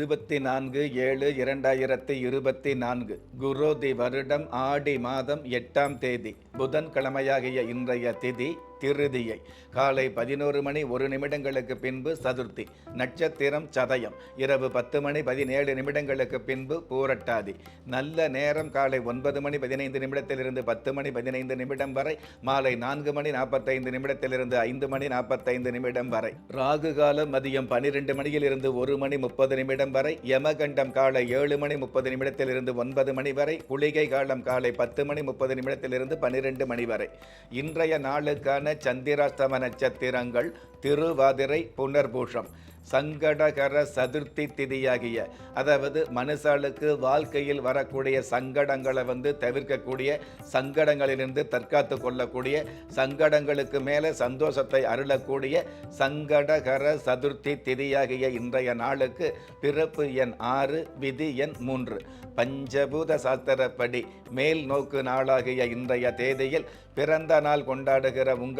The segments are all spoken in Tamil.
இருபத்தி நான்கு ஏழு இரண்டாயிரத்தி இருபத்தி நான்கு குரோதி வருடம் ஆடி மாதம் எட்டாம் தேதி புதன்கிழமையாகிய இன்றைய திதி திருதியை. காலை பதினோரு மணி ஒரு நிமிடங்களுக்கு பின்பு சதுர்த்தி. நட்சத்திரம் சதயம். இரவு பத்து மணி பதினேழு நிமிடங்களுக்கு பின்பு பூரட்டாதி. நல்ல நேரம் காலை ஒன்பது மணி பதினைந்து நிமிடத்திலிருந்து பத்து மணி பதினைந்து நிமிடம் வரை. மாலை நான்கு மணி நாற்பத்தைந்து நிமிடத்திலிருந்து ஐந்து மணி நாற்பத்தைந்து நிமிடம் வரை. ராகு காலம் மதியம் பனிரெண்டு மணியில் இருந்து ஒரு மணி முப்பது நிமிடம் வரை. யமகண்டம் காலை ஏழு மணி முப்பது நிமிடத்திலிருந்து ஒன்பது மணி வரை. குளிகை காலம் காலை பத்து மணி முப்பது நிமிடத்திலிருந்து பன்னிரெண்டு மணி வரை. இன்றைய நாளுக்கான சந்திராஷ்டம நட்சத்திரங்கள் திருவாதிரை புனர்பூஷம். சங்கடகர சதுர்த்தி திதியாகிய அதாவது மனுஷாளுக்கு வாழ்க்கையில் வரக்கூடிய சங்கடங்களை வந்து தவிர்க்கக்கூடிய சங்கடங்களிலிருந்து தற்காத்து கொள்ளக்கூடிய சங்கடங்களுக்கு மேலே சந்தோஷத்தை அருளக்கூடிய சங்கடகர சதுர்த்தி திதியாகிய இன்றைய நாளுக்கு பிறப்பு எண் ஆறு விதி எண் மூன்று. பஞ்சபூத சாஸ்திரப்படி மேல் நோக்கு நாளாகிய இன்றைய தேதியில் பிறந்த நாள் கொண்டாடுகிற உங்கள்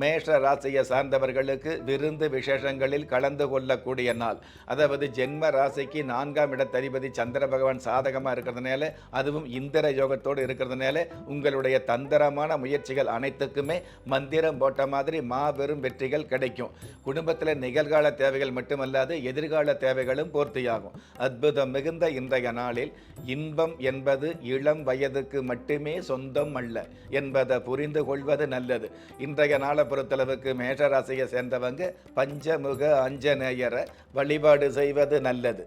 மேஷ ராசியை சார்ந்தவர்களுக்கு விருந்து விசேஷங்களில் கலந்து கொள்ளக்கூடிய நாள். அதாவது ஜென்ம ராசிக்கு நான்காம் இடத்ததிபதி சந்திர பகவான் சாதகமாக இருக்கிறதுனால அதுவும் இந்திர யோகத்தோடு இருக்கிறதுனால உங்களுடைய தந்திரமான முயற்சிகள் அனைத்துக்குமே மந்திரம் போட்ட மாதிரி மாபெரும் வெற்றிகள் கிடைக்கும். குடும்பத்தில் நிகழ்கால தேவைகள் மட்டுமல்லாது எதிர்கால தேவைகளும் பூர்த்தியாகும். அற்புதம் மிகுந்த இன்றைய நாளில் இன்பம் என்பது இளம் வயதுக்கு மட்டுமே சொந்தம் அல்ல என்பதை புரிந்து கொள்வது நல்லது. இன்றைய நாளை பொறுத்தளவுக்கு மேஷராசியை சேர்ந்தவங்க பஞ்சமுக அஞ்சநேயரை வழிபாடு செய்வது நல்லது.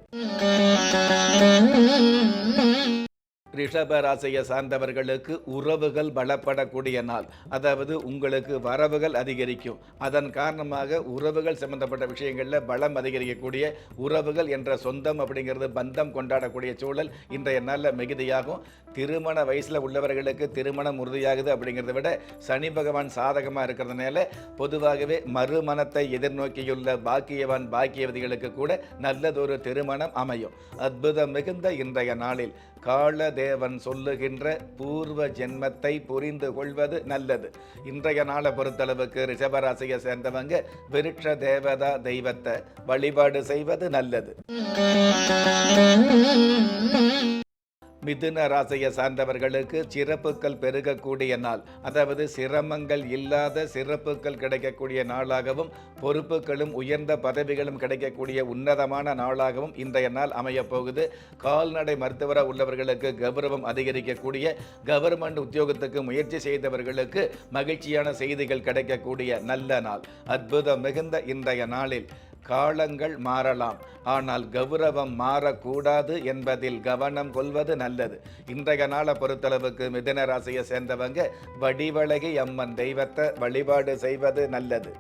ரிஷப ராசியை சார்ந்தவர்களுக்கு உறவுகள் பலப்படக்கூடிய நாள். அதாவது உங்களுக்கு வரவுகள் அதிகரிக்கும். அதன் காரணமாக உறவுகள் சம்பந்தப்பட்ட விஷயங்களில் பலம் அதிகரிக்கக்கூடிய உறவுகள் என்ற சொந்தம் அப்படிங்கிறது பந்தம் கொண்டாடக்கூடிய சூழல் இன்றைய நாளில் மிகுதியாகும். திருமண வயசில் உள்ளவர்களுக்கு திருமணம் உறுதியாகுது அப்படிங்கிறத விட சனி பகவான் சாதகமாக இருக்கிறதுனால பொதுவாகவே மறுமணத்தை எதிர்நோக்கியுள்ள பாக்கியவான் பாக்கியவதிகளுக்கு கூட நல்லதொரு திருமணம் அமையும். அற்புதம் மிகுந்த இன்றைய நாளில். கால தேவன் சொல்லுகின்ற பூர்வ ஜென்மத்தை புரிந்து கொள்வது நல்லது. இன்றைய நாளை பொறுத்தளவுக்கு ரிஷபராசியை சேர்ந்தவங்க விருட்ச தேவதா தெய்வத்தை வழிபாடு செய்வது நல்லது. மிதுன ராசியை சார்ந்தவர்களுக்கு சிறப்புகள் பெருகக்கூடிய நாள். அதாவது சிரமங்கள் இல்லாத சிறப்புகள் கிடைக்கக்கூடிய நாளாகவும் பொறுப்புகளும் உயர்ந்த பதவிகளும் கிடைக்கக்கூடிய உன்னதமான நாளாகவும் இன்றைய நாள் அமையப் போகுது கால்நடை மருத்துவராக உள்ளவர்களுக்கு கௌரவம் அதிகரிக்கக்கூடிய கவர்மெண்ட் உத்தியோகத்துக்கு முயற்சி செய்தவர்களுக்கு மகிழ்ச்சியான செய்திகள் கிடைக்கக்கூடிய நல்ல நாள். அற்புதம் மிகுந்த இன்றைய நாளில். காலங்கள் மாறலாம். ஆனால் கௌரவம் மாறக்கூடாது என்பதில் கவனம் கொள்வது நல்லது. இன்றைய நாளை பொறுத்தளவுக்கு மிதன ராசியை சேர்ந்தவங்க வடிவழகி அம்மன் தெய்வத்தை வழிபாடு செய்வது நல்லது.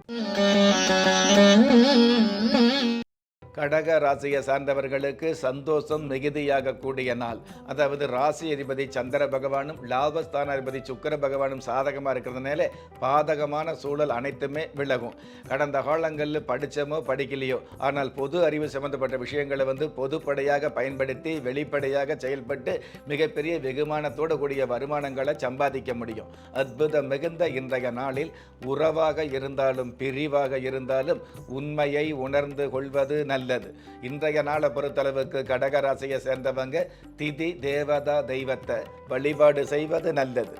கடக ராசியை சார்ந்தவர்களுக்கு சந்தோஷம் மிகுதியாக கூடிய நாள். அதாவது ராசி அதிபதி சந்திர பகவானும் லாபஸ்தான அதிபதி சுக்கர பகவானும் சாதகமாக இருக்கிறதுனால பாதகமான சூழல் அனைத்துமே விலகும். கடந்த காலங்களில் படித்தமோ படிக்கலையோ. ஆனால் பொது அறிவு சம்பந்தப்பட்ட விஷயங்களை வந்து பொதுப்படையாக பயன்படுத்தி வெளிப்படையாக செயல்பட்டு மிகப்பெரிய வெகுமானத்தோடு கூடிய வருமானங்களை சம்பாதிக்க முடியும். அற்புதம் மிகுந்த இன்றைய நாளில் உறவாக இருந்தாலும் பிரிவாக இருந்தாலும் உண்மையை உணர்ந்து கொள்வது நல்லது இன்றைய நாளை பொறுத்தளவுக்கு கடகராசியை சேர்ந்தவங்க திதி தேவதா தெய்வத்தை வழிபாடு செய்வது நல்லது.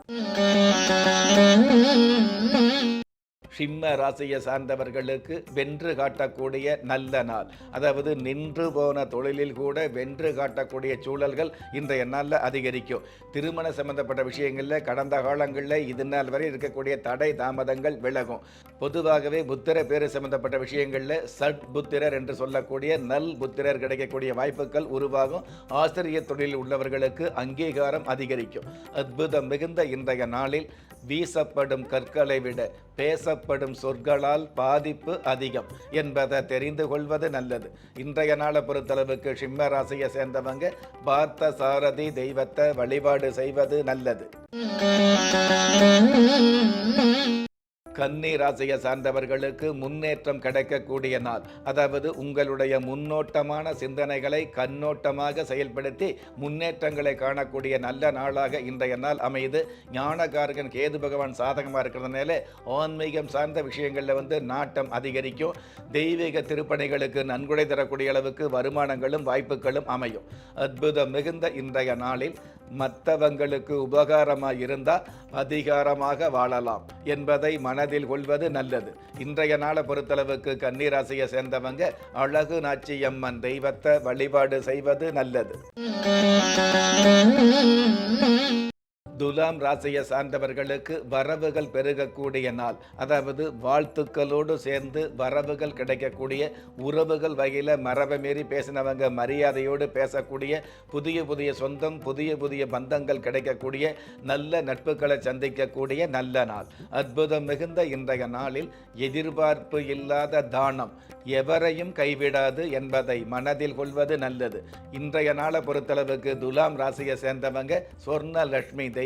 சிம்ம ராசியை சார்ந்தவர்களுக்கு வென்று காட்டக்கூடிய நல்ல நாள். அதாவது நின்று போன தொழிலில் கூட வென்று காட்டக்கூடிய சூழல்கள் இன்றைய நாளில் அதிகரிக்கும். திருமண சம்பந்தப்பட்ட விஷயங்களில் கடந்த காலங்களில் இது நாள் வரை இருக்கக்கூடிய தடை தாமதங்கள் விலகும். பொதுவாகவே புத்திர பேரு சம்பந்தப்பட்ட விஷயங்களில் சட் புத்திரர் என்று சொல்லக்கூடிய நல் புத்திரர் கிடைக்கக்கூடிய வாய்ப்புகள் உருவாகும். ஆசிரியர் தொழிலில் உள்ளவர்களுக்கு அங்கீகாரம் அதிகரிக்கும். அற்புதம் மிகுந்த இன்றைய நாளில் வீசப்படும் கற்களை விட பேசப்படும் சொற்களால் பாதிப்பு அதிகம் என்பதை தெரிந்து கொள்வது நல்லது. இன்றைய நாளை பொறுத்தளவுக்கு சிம்ம ராசியை சேர்ந்தவங்க பார்த்த சாரதி தெய்வத்தை வழிபாடு செய்வது நல்லது. கன்னி ராசியை சார்ந்தவர்களுக்கு முன்னேற்றம் கிடைக்கக்கூடிய நாள். அதாவது உங்களுடைய முன்னோட்டமான சிந்தனைகளை கண்ணோட்டமாக செயல்படுத்தி முன்னேற்றங்களை காணக்கூடிய நல்ல நாளாக இன்றைய நாள் அமையுது. ஞானகாரகன் கேது பகவான் சாதகமாக இருக்கிறதுனால ஆன்மீகம் சார்ந்த விஷயங்களில் வந்து நாட்டம் அதிகரிக்கும். தெய்வீக திருப்பணிகளுக்கு நன்கொடை தரக்கூடிய அளவுக்கு வருமானங்களும் வாய்ப்புகளும் அமையும். அற்புதம் மிகுந்த இன்றைய நாளில் மற்றவங்களுக்கு உபகாரமாக இருந்தால் அதிகாரமாக வாழலாம் என்பதை மனதில் கொள்வது நல்லது. இன்றைய நாளை பொறுத்தளவுக்கு கன்னிராசியை சேர்ந்தவங்க அழகு நாச்சியம்மன் தெய்வத்தை வழிபாடு செய்வது நல்லது. துலாம் ராசியை சார்ந்தவர்களுக்கு வரவுகள் பெருகக்கூடிய நாள். அதாவது வாழ்த்துக்களோடு சேர்ந்து வரவுகள் கிடைக்கக்கூடிய உறவுகள் வகையில் மரபை மீறி பேசினவங்க மரியாதையோடு பேசக்கூடிய புதிய புதிய சொந்தம் புதிய புதிய பந்தங்கள் கிடைக்கக்கூடிய நல்ல நட்புகளை சந்திக்கக்கூடிய நல்ல நாள். அற்புதம் மிகுந்த இன்றைய நாளில் எதிர்பார்ப்பு இல்லாத தானம். எவரையும் கைவிடாது என்பதை மனதில் கொள்வது நல்லது. இன்றைய நாளை பொறுத்தளவுக்கு துலாம் ராசியை சேர்ந்தவங்க சொர்ண லட்சுமி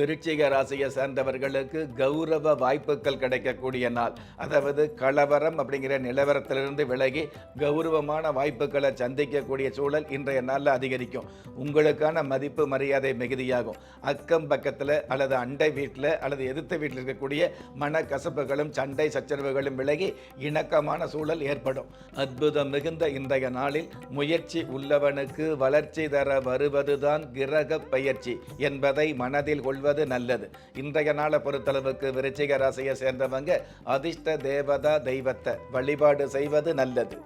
விருச்சிக ராசியை சேர்ந்தவர்களுக்கு கௌரவ வாய்ப்புகள் கிடைக்கக்கூடிய நாள். அதாவது கலவரம் அப்படிங்கிற நிலவரத்திலிருந்து விலகி கௌரவமான வாய்ப்புகளை சந்திக்கக்கூடிய சூழல் இன்றைய நாளில் அதிகரிக்கும். உங்களுக்கான மதிப்பு மரியாதை மிகுதியாகும். அக்கம் பக்கத்தில் அல்லது அண்டை வீட்டில் அல்லது எதிர்த்த வீட்டில் இருக்கக்கூடிய மனக்கசப்புகளும் சண்டை சச்சரவுகளும் விலகி இணக்கமான சூழல் ஏற்படும். அற்புதம் மிகுந்த இன்றைய நாளில் முயற்சி உள்ளவனுக்கு வளர்ச்சி தர வருவதுதான் கிரக பயிற்சி என்பதை மனதில் கொள்வது நல்லது. இன்றைய நாளை பொறுத்தளவுக்கு விருச்சிக ராசியை சேர்ந்தவங்க அதிர்ஷ்ட தேவதா தெய்வத்தை வழிபாடு செய்வது நல்லது.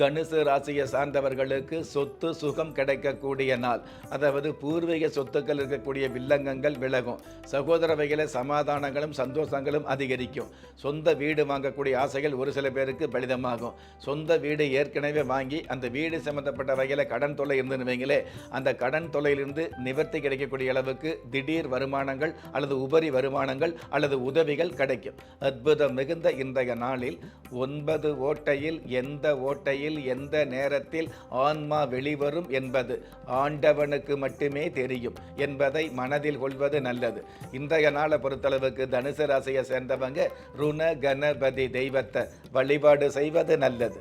தனுசு ராசியை சார்ந்தவர்களுக்கு சொத்து சுகம் கிடைக்கக்கூடிய நாள். அதாவது பூர்வீக சொத்துக்கள் இருக்கக்கூடிய வில்லங்கங்கள் விலகும். சகோதர வகையில் சமாதானங்களும் சந்தோஷங்களும் அதிகரிக்கும். சொந்த வீடு வாங்கக்கூடிய ஆசைகள் ஒரு சில பேருக்கு பலிதமாகும். சொந்த வீடு ஏற்கனவே வாங்கி அந்த வீடு சம்பந்தப்பட்ட வகையில் கடன் தொல்லை இருந்துன்னு வைங்களே அந்த கடன் தொல்லையிலிருந்து நிவர்த்தி கிடைக்கக்கூடிய அளவுக்கு திடீர் வருமானங்கள் அல்லது உபரி வருமானங்கள் அல்லது உதவிகள் கிடைக்கும். அற்புதம் மிகுந்த இன்றைய நாளில் ஒன்பது ஓட்டையில் எந்த ஓட்டையில் எந்த நேரத்தில் ஆன்மா வெளிவரும் என்பது ஆண்டவனுக்கு மட்டுமே தெரியும் என்பதை மனதில் கொள்வது நல்லது. இன்றைய நாளை பொறுத்தளவுக்கு தனுசு ராசியை சேர்ந்தவங்க ருண கணபதி தெய்வத்தை வழிபாடு செய்வது நல்லது.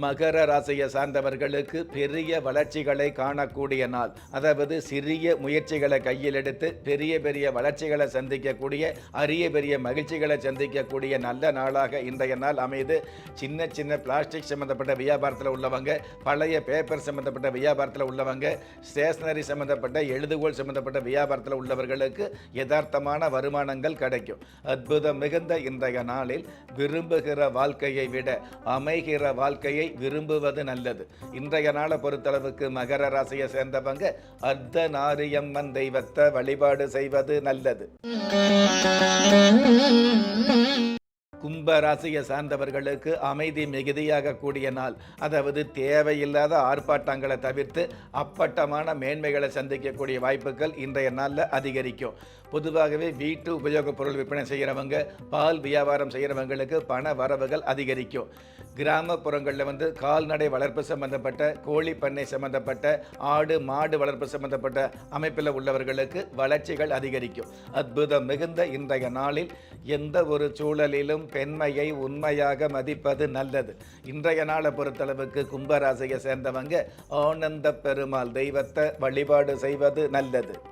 மகர ராசியை சார்ந்தவர்களுக்கு பெரிய வளர்ச்சிகளை காணக்கூடிய நாள். அதாவது சிறிய முயற்சிகளை கையில் எடுத்து பெரிய பெரிய வளர்ச்சிகளை சந்திக்கக்கூடிய அரிய பெரிய மகிழ்ச்சிகளை சந்திக்கக்கூடிய நல்ல நாளாக இன்றைய நாள் அமைது. சின்ன சின்ன பிளாஸ்டிக் சம்மந்தப்பட்ட வியாபாரத்தில் உள்ளவங்க பழைய பேப்பர் சம்மந்தப்பட்ட வியாபாரத்தில் உள்ளவங்க ஸ்டேஷனரி சம்மந்தப்பட்ட எழுதுகோள் சம்மந்தப்பட்ட வியாபாரத்தில் உள்ளவர்களுக்கு யதார்த்தமான வருமானங்கள் கிடைக்கும். அற்புதம் மிகுந்த இன்றைய நாளில் விரும்புகிற வாழ்க்கையை விட அமைகிற வாழ்க்கையை விரும்புவது நல்லது. இன்றைய நாளை பொறுத்தளவுக்கு மகர ராசியை சேர்ந்தவங்க அர்த்த நாரியம்மன் தெய்வத்தை வழிபாடு செய்வது நல்லது. கும்ப ராசியை சார்ந்தவர்களுக்கு அமைதி மிகுதியாக கூடிய நாள். அதாவது தேவையில்லாத ஆர்ப்பாட்டங்களை தவிர்த்து அப்பட்டமான மேன்மைகளை சந்திக்கக்கூடிய வாய்ப்புகள் இன்றைய நாளில் அதிகரிக்கும். பொதுவாகவே வீட்டு உபயோகப் பொருள் விற்பனை செய்கிறவங்க பால் வியாபாரம் செய்கிறவங்களுக்கு பண வரவுகள் அதிகரிக்கும். கிராமப்புறங்களில் வந்து கால்நடை வளர்ப்பு சம்பந்தப்பட்ட கோழி பண்ணை சம்பந்தப்பட்ட ஆடு மாடு வளர்ப்பு சம்பந்தப்பட்ட அமைப்பில் உள்ளவர்களுக்கு வளர்ச்சிகள் அதிகரிக்கும். அற்புதம் மிகுந்த இன்றைய நாளில் எந்த ஒரு சூழலிலும் பெண்மையை உண்மையாக மதிப்பது நல்லது. இன்றைய நாளை பொறுத்தளவுக்கு கும்பராசியை சேர்ந்தவங்க ஆனந்த பெருமாள் தெய்வத்தை வழிபாடு செய்வது நல்லது.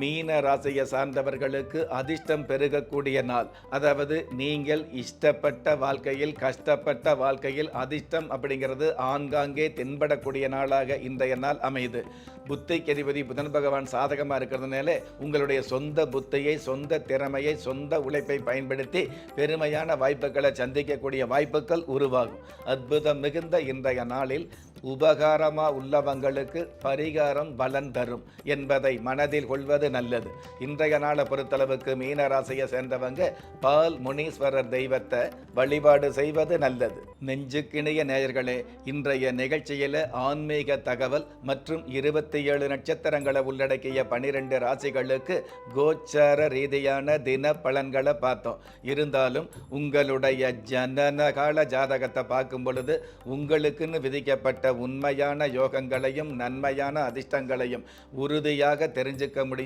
மீன ராசியை சார்ந்தவர்களுக்கு அதிர்ஷ்டம் பெருகக்கூடிய நாள். அதாவது நீங்கள் இஷ்டப்பட்ட வாழ்க்கையில் கஷ்டப்பட்ட வாழ்க்கையில் அதிர்ஷ்டம் அப்படிங்கிறது ஆங்காங்கே தென்படக்கூடிய நாளாக இன்றைய நாள் அமையுது. புத்தை கதிபதி புதன் பகவான் சாதகமாக இருக்கிறதுனால உங்களுடைய சொந்த புத்தியை சொந்த திறமையை சொந்த உழைப்பை பயன்படுத்தி பெருமையான வாய்ப்புகளை சந்திக்கக்கூடிய வாய்ப்புகள் உருவாகும். அற்புதம் மிகுந்த இன்றைய நாளில் உபகாரமா உள்ளவங்களுக்கு பரிகாரம் பலன் தரும் என்பதை மனதில் கொள்வது நல்லது. இன்றைய நாளை பொறுத்தளவுக்கு மீன ராசியை சேர்ந்தவங்க பால் முனீஸ்வரர் தெய்வத்தை வழிபாடு செய்வது நல்லது. நெஞ்சுக்கிணைய நேயர்களே இன்றைய நிகழ்ச்சியில் ஆன்மீக தகவல் மற்றும் இருபத்தி ஏழு நட்சத்திரங்களை உள்ளடக்கிய பனிரெண்டு ராசிகளுக்கு கோச்சார ரீதியான தின பலன்களை பார்த்தோம். இருந்தாலும் உங்களுடைய ஜனனகால ஜாதகத்தை பார்க்கும் பொழுது உங்களுக்குன்னு விதிக்கப்பட்ட உண்மையான யோகங்களையும் நன்மையான அதிர்ஷ்டங்களையும் உறுதியாக தெரிஞ்சுக்க முடியும்.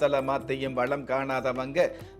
சலமாத்தையும் வளம் காணாதவங்க